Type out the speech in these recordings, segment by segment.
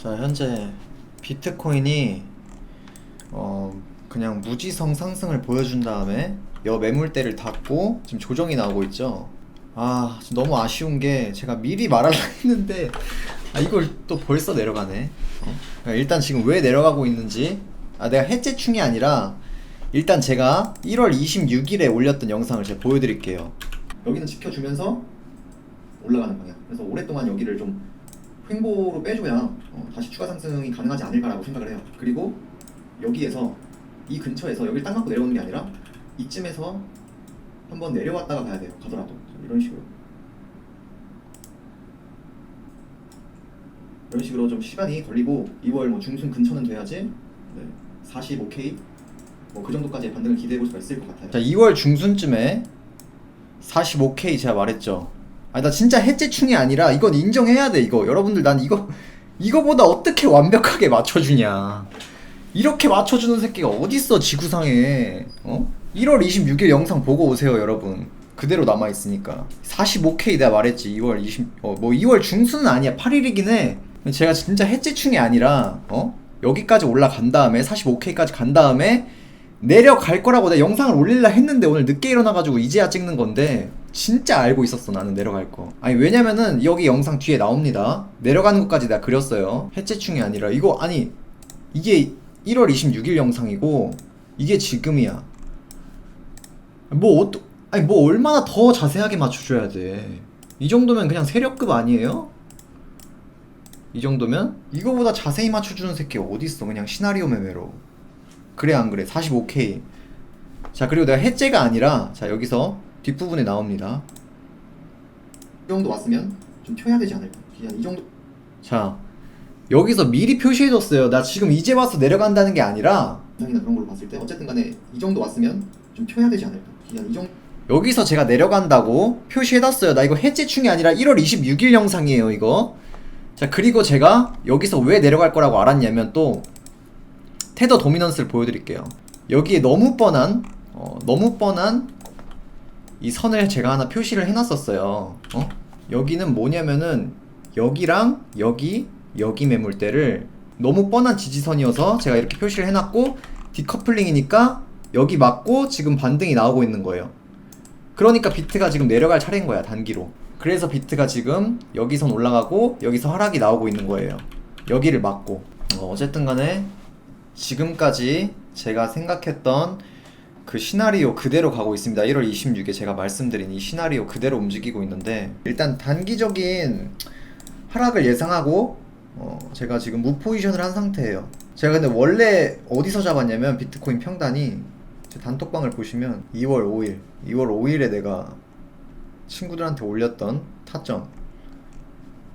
자 현재 비트코인이 어 그냥 무지성 상승을 보여준 다음에 여 매물대를 닫고 지금 조정이 나오고 있죠. 아 너무 아쉬운 게 제가 미리 말하려 했는데 아 이걸 또 벌써 내려가네. 어? 그러니까 일단 지금 왜 내려가고 있는지 아 내가 해제충이 아니라 일단 제가 1월 26일에 올렸던 영상을 제가 보여드릴게요. 여기는 지켜주면서 올라가는 방향. 그래서 오랫동안 여기를 좀 횡보로 빼줘야 어, 다시 추가 상승이 가능하지 않을까라고 생각을 해요. 그리고 여기에서 이 근처에서 여기를 딱 맞고 내려오는 게 아니라 이쯤에서 한번 내려왔다가 가야 돼요. 가더라도 이런 식으로 이런 식으로 좀 시간이 걸리고 2월 뭐 중순 근처는 돼야지 네, 45K 뭐 그 정도까지의 반등을 기대해 볼 수가 있을 것 같아요. 자, 2월 중순쯤에 45K 제가 말했죠. 아니 나 진짜 해제충이 아니라 이건 인정해야 돼 이거. 여러분들 난 이거 이거보다 어떻게 완벽하게 맞춰주냐. 이렇게 맞춰주는 새끼가 어딨어 지구상에. 어? 1월 26일 영상 보고 오세요 여러분. 그대로 남아 있으니까. 45K 내가 말했지 2월 20. 어 뭐 2월 중순은 아니야 8일이긴 해. 제가 진짜 해제충이 아니라 어 여기까지 올라간 다음에 45K까지 간 다음에 내려갈 거라고 내가 영상을 올릴라 했는데 오늘 늦게 일어나가지고 이제야 찍는 건데 진짜 알고 있었어 나는 내려갈 거. 아니 왜냐면은 여기 영상 뒤에 나옵니다. 내려가는 것까지 내가 그렸어요. 해체충이 아니라. 이거 아니 이게 1월 26일 영상이고 이게 지금이야. 뭐 어떠 아니 뭐 얼마나 더 자세하게 맞춰줘야 돼 이 정도면 그냥 세력급 아니에요? 이 정도면? 이거보다 자세히 맞춰주는 새끼 어딨어? 그냥 시나리오 매매로. 그래 안 그래? 45K 자 그리고 내가 해제가 아니라 자 여기서 뒷부분에 나옵니다. 이 정도 왔으면 좀 펴야 되지 않을까? 이 정도. 자 여기서 미리 표시해뒀어요. 나 지금 이제 와서 내려간다는 게 아니라 이나 그런 걸로 봤을 때 어쨌든 간에 이 정도 왔으면 좀 펴야 되지 않을까? 이 정도. 여기서 제가 내려간다고 표시해놨어요. 나 이거 해제충이 아니라 1월 26일 영상이에요 이거. 자 그리고 제가 여기서 왜 내려갈 거라고 알았냐면 또 테더 도미넌스를 보여드릴게요. 여기에 너무 뻔한 어, 너무 뻔한 이 선을 제가 하나 표시를 해놨었어요. 어? 여기는 뭐냐면은 여기랑 여기 여기 매물대를 너무 뻔한 지지선이어서 제가 이렇게 표시를 해놨고 디커플링이니까 여기 맞고 지금 반등이 나오고 있는 거예요. 그러니까 비트가 지금 내려갈 차례인 거야 단기로. 그래서 비트가 지금 여기선 올라가고 여기서 하락이 나오고 있는 거예요. 여기를 맞고. 어, 어쨌든 간에 지금까지 제가 생각했던 그 시나리오 그대로 가고 있습니다. 1월 26일 제가 말씀드린 이 시나리오 그대로 움직이고 있는데 일단 단기적인 하락을 예상하고 어 제가 지금 무포지션을 한 상태예요. 제가 근데 원래 어디서 잡았냐면 비트코인 평단이 제 단톡방을 보시면 2월 5일, 2월 5일에 내가 친구들한테 올렸던 타점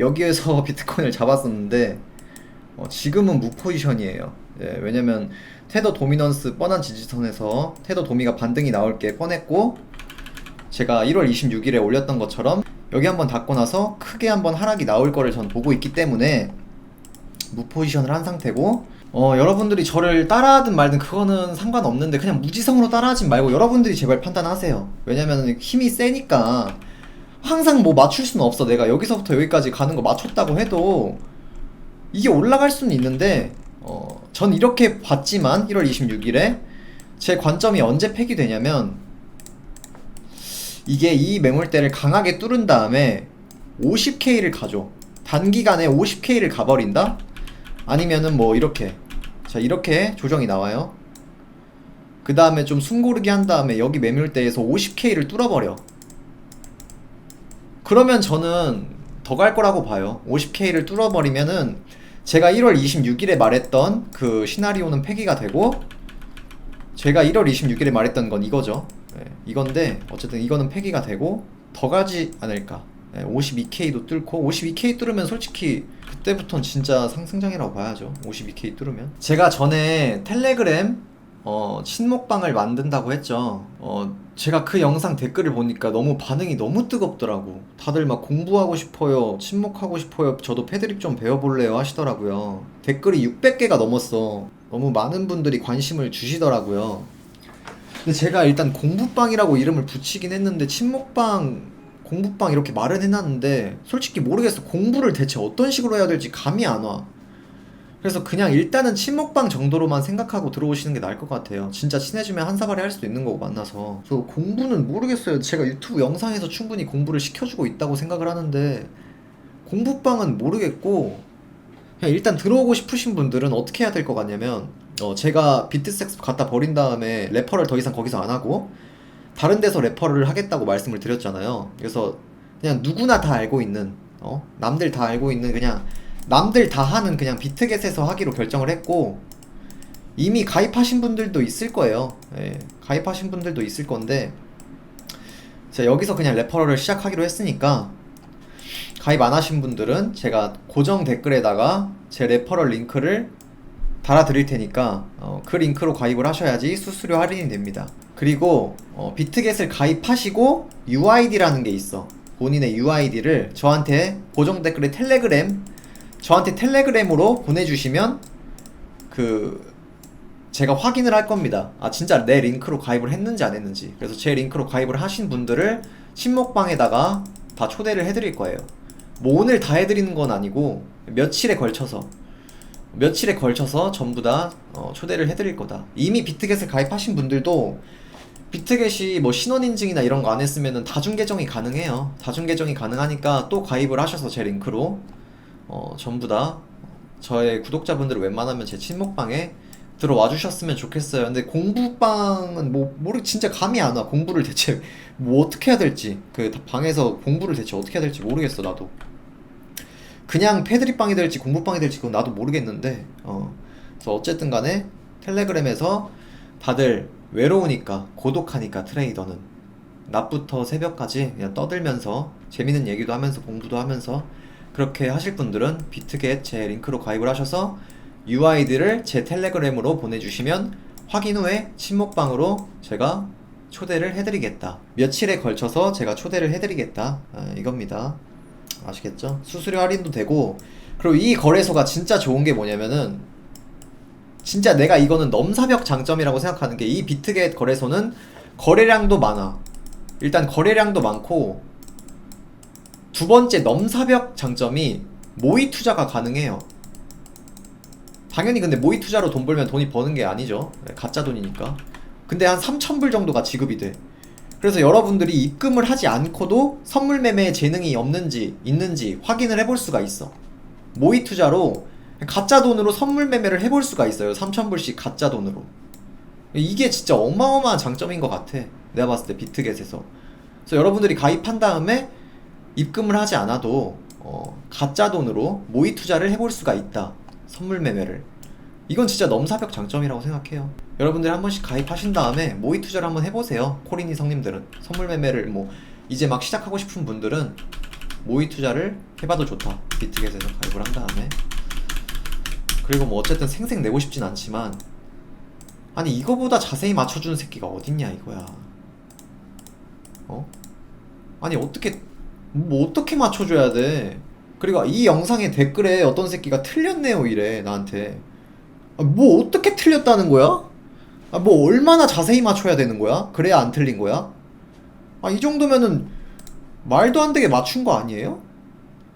여기에서 비트코인을 잡았었는데 어, 지금은 무포지션이에요. 예, 왜냐면 테더 도미넌스 뻔한 지지선에서 테더 도미가 반등이 나올 게 뻔했고 제가 1월 26일에 올렸던 것처럼 여기 한번 닫고 나서 크게 한번 하락이 나올 거를 전 보고 있기 때문에 무포지션을 한 상태고 어, 여러분들이 저를 따라하든 말든 그거는 상관없는데 그냥 무지성으로 따라하지 말고 여러분들이 제발 판단하세요. 왜냐면 힘이 세니까 항상 뭐 맞출 수는 없어. 내가 여기서부터 여기까지 가는 거 맞췄다고 해도 이게 올라갈 수는 있는데 어, 전 이렇게 봤지만 1월 26일에 제 관점이 언제 폐기되냐면 이게 이 매물대를 강하게 뚫은 다음에 50K를 가죠. 단기간에 50K를 가버린다? 아니면은 뭐 이렇게 자 이렇게 조정이 나와요. 그 다음에 좀 숨고르기 한 다음에 여기 매물대에서 50K를 뚫어버려. 그러면 저는 더 갈 거라고 봐요. 50K를 뚫어버리면은 제가 1월 26일에 말했던 그 시나리오는 폐기가 되고 제가 1월 26일에 말했던 건 이거죠. 예, 이건데 어쨌든 이거는 폐기가 되고 더 가지 않을까. 예, 52K도 뚫고 52K 뚫으면 솔직히 그때부터는 진짜 상승장이라고 봐야죠. 52K 뚫으면. 제가 전에 텔레그램 어, 친목방을 만든다고 했죠. 어, 제가 그 영상 댓글을 보니까 너무 반응이 너무 뜨겁더라고. 다들 막 공부하고 싶어요. 침묵하고 싶어요. 저도 패드립 좀 배워볼래요. 하시더라고요. 댓글이 600개가 넘었어. 너무 많은 분들이 관심을 주시더라고요. 근데 제가 일단 공부방이라고 이름을 붙이긴 했는데 친목방, 공부방 이렇게 말은 해놨는데 솔직히 모르겠어. 공부를 대체 어떤 식으로 해야 될지 감이 안 와. 그래서 그냥 일단은 친목방 정도로만 생각하고 들어오시는 게 나을 것 같아요. 진짜 친해지면 한 사발이 할 수도 있는 거고 만나서. 그래서 공부는 모르겠어요. 제가 유튜브 영상에서 충분히 공부를 시켜주고 있다고 생각을 하는데 공부방은 모르겠고 그냥 일단 들어오고 싶으신 분들은 어떻게 해야 될 것 같냐면 어, 제가 비트섹스 갖다 버린 다음에 레퍼를 더 이상 거기서 안 하고 다른 데서 레퍼를 하겠다고 말씀을 드렸잖아요. 그래서 그냥 누구나 다 알고 있는 어 남들 다 알고 있는 그냥 남들 다 하는 그냥 비트겟에서 하기로 결정을 했고 이미 가입하신 분들도 있을 거예요. 예, 가입하신 분들도 있을 건데 자 여기서 그냥 레퍼럴을 시작하기로 했으니까 가입 안 하신 분들은 제가 고정 댓글에다가 제 레퍼럴 링크를 달아 드릴 테니까 어, 그 링크로 가입을 하셔야지 수수료 할인이 됩니다. 그리고 어, 비트겟을 가입하시고 UID라는 게 있어. 본인의 UID를 저한테 고정 댓글에 텔레그램 저한테 텔레그램으로 보내주시면 그 제가 확인을 할 겁니다. 아 진짜 내 링크로 가입을 했는지 안 했는지. 그래서 제 링크로 가입을 하신 분들을 신목방에다가 다 초대를 해드릴 거예요. 뭐 오늘 다 해드리는 건 아니고 며칠에 걸쳐서 며칠에 걸쳐서 전부 다 어, 초대를 해드릴 거다. 이미 비트겟을 가입하신 분들도 비트겟이 뭐 신원 인증이나 이런 거 안 했으면은 다중 계정이 가능해요. 다중 계정이 가능하니까 또 가입을 하셔서 제 링크로 어, 전부 다 저의 구독자분들을 웬만하면 제 친목방에 들어와 주셨으면 좋겠어요. 근데 공부방은 뭐 모르 진짜 감이 안 와. 공부를 대체 뭐 어떻게 해야 될지 그 방에서 공부를 대체 어떻게 해야 될지 모르겠어 나도. 그냥 패드립방이 될지 공부방이 될지 그건 나도 모르겠는데 어. 그래서 어쨌든 간에 텔레그램에서 다들 외로우니까 고독하니까 트레이더는 낮부터 새벽까지 그냥 떠들면서 재밌는 얘기도 하면서 공부도 하면서 그렇게 하실 분들은 비트겟 제 링크로 가입을 하셔서 UID를 제 텔레그램으로 보내주시면 확인 후에 친목방으로 제가 초대를 해드리겠다. 며칠에 걸쳐서 제가 초대를 해드리겠다. 아, 이겁니다. 아시겠죠? 수수료 할인도 되고 그리고 이 거래소가 진짜 좋은 게 뭐냐면은 진짜 내가 이거는 넘사벽 장점이라고 생각하는 게 이 비트겟 거래소는 거래량도 많아. 일단 거래량도 많고 두 번째 넘사벽 장점이 모의 투자가 가능해요. 당연히 근데 모의 투자로 돈 벌면 돈이 버는 게 아니죠. 네, 가짜 돈이니까. 근데 한 3,000불 정도가 지급이 돼. 그래서 여러분들이 입금을 하지 않고도 선물 매매에 재능이 없는지 있는지 확인을 해볼 수가 있어. 모의 투자로 가짜 돈으로 선물 매매를 해볼 수가 있어요. 3,000불씩 가짜 돈으로. 이게 진짜 어마어마한 장점인 것 같아. 내가 봤을 때 비트겟에서. 그래서 여러분들이 가입한 다음에 입금을 하지 않아도 어, 가짜 돈으로 모의 투자를 해볼 수가 있다. 선물 매매를. 이건 진짜 넘사벽 장점이라고 생각해요. 여러분들 한 번씩 가입하신 다음에 모의 투자를 한번 해보세요. 코린이 성님들은 선물 매매를 뭐 이제 막 시작하고 싶은 분들은 모의 투자를 해봐도 좋다. 비트겟에서 가입을 한 다음에 그리고 뭐 어쨌든 생색 내고 싶진 않지만 아니 이거보다 자세히 맞춰주는 새끼가 어딨냐 이거야. 어? 아니 어떻게 뭐 어떻게 맞춰줘야 돼? 그리고 이 영상의 댓글에 어떤 새끼가 틀렸네요 이래 나한테. 아, 뭐 어떻게 틀렸다는 거야? 아, 뭐 얼마나 자세히 맞춰야 되는 거야? 그래야 안 틀린 거야? 아, 이 정도면은 말도 안 되게 맞춘 거 아니에요?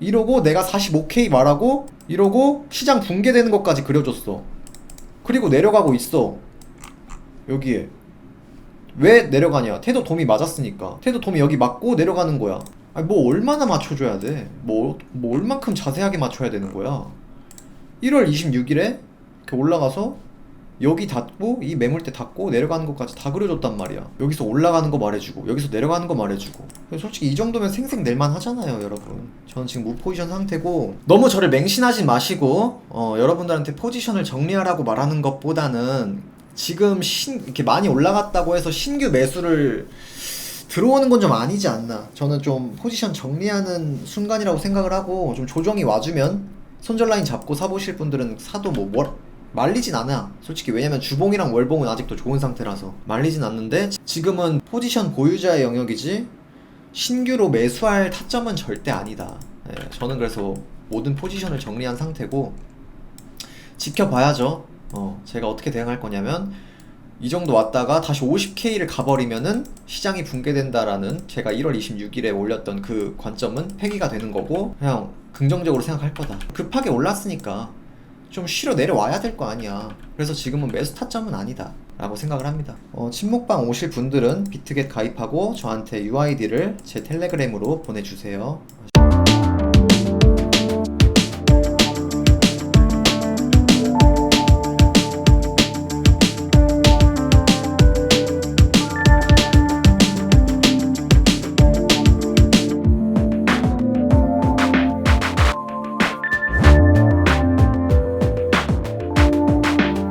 이러고 내가 45K 말하고 이러고 시장 붕괴되는 것까지 그려줬어. 그리고 내려가고 있어. 여기에. 왜 내려가냐? 태도 돔이 맞았으니까. 태도 돔이 여기 맞고 내려가는 거야. 아니, 뭐 얼마나 맞춰줘야 돼? 뭐, 뭐 얼만큼 자세하게 맞춰야 되는 거야? 1월 26일에 이렇게 올라가서 여기 닫고 이 매물대 닫고 내려가는 것까지 다 그려줬단 말이야 여기서 올라가는 거 말해주고 여기서 내려가는 거 말해주고 솔직히 이 정도면 생색 낼만 하잖아요 여러분 저는 지금 무포지션 상태고 너무 저를 맹신하지 마시고 어, 여러분들한테 포지션을 정리하라고 말하는 것보다는 지금 신 이렇게 많이 올라갔다고 해서 신규 매수를 들어오는 건 좀 아니지 않나 저는 좀 포지션 정리하는 순간이라고 생각을 하고 좀 조정이 와주면 손절 라인 잡고 사보실 분들은 사도 뭐 뭘, 말리진 않아. 솔직히 왜냐면 주봉이랑 월봉은 아직도 좋은 상태라서 말리진 않는데 지금은 포지션 보유자의 영역이지 신규로 매수할 타점은 절대 아니다. 네, 저는 그래서 모든 포지션을 정리한 상태고 지켜봐야죠. 어, 제가 어떻게 대응할 거냐면 이 정도 왔다가 다시 50K를 가버리면은 시장이 붕괴된다라는 제가 1월 26일에 올렸던 그 관점은 폐기가 되는 거고 그냥 긍정적으로 생각할 거다. 급하게 올랐으니까 좀 쉬러 내려와야 될 거 아니야. 그래서 지금은 매수 타점은 아니다. 라고 생각을 합니다. 어, 친목방 오실 분들은 비트겟 가입하고 저한테 UID를 제 텔레그램으로 보내주세요.